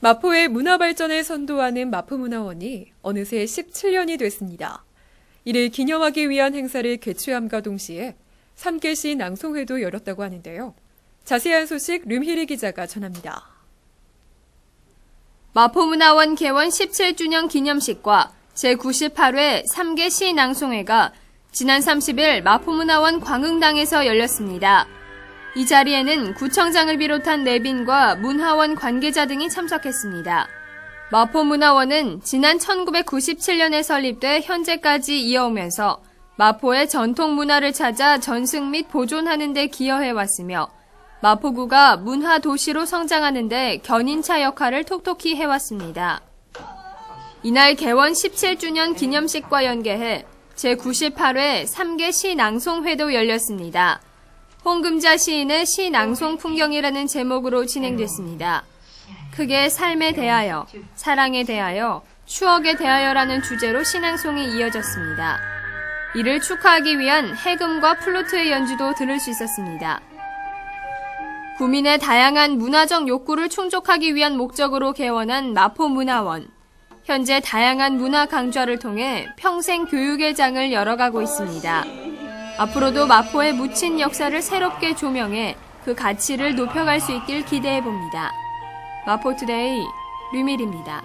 마포의 문화 발전을 선도하는 마포문화원이 어느새 17년이 됐습니다. 이를 기념하기 위한 행사를 개최함과 동시에 3개시 낭송회도 열었다고 하는데요. 자세한 소식 룸히리 기자가 전합니다. 마포문화원 개원 17주년 기념식과 제98회 3개 시 낭송회가 지난 30일 마포문화원 광흥당에서 열렸습니다. 이 자리에는 구청장을 비롯한 내빈과 문화원 관계자 등이 참석했습니다. 마포문화원은 지난 1997년에 설립돼 현재까지 이어오면서 마포의 전통 문화를 찾아 전승 및 보존하는 데 기여해 왔으며 마포구가 문화 도시로 성장하는 데 견인차 역할을 톡톡히 해왔습니다. 이날 개원 17주년 기념식과 연계해 제98회 3개 시 낭송회도 열렸습니다. 홍금자 시인의 시낭송 풍경이라는 제목으로 진행됐습니다. 크게 삶에 대하여, 사랑에 대하여, 추억에 대하여라는 주제로 신앙송이 이어졌습니다. 이를 축하하기 위한 해금과 플루트의 연주도 들을 수 있었습니다. 구민의 다양한 문화적 욕구를 충족하기 위한 목적으로 개원한 마포문화원. 현재 다양한 문화 강좌를 통해 평생 교육의 장을 열어가고 있습니다. 앞으로도 마포의 묻힌 역사를 새롭게 조명해 그 가치를 높여갈 수 있길 기대해 봅니다. 마포투데이 류밀입니다.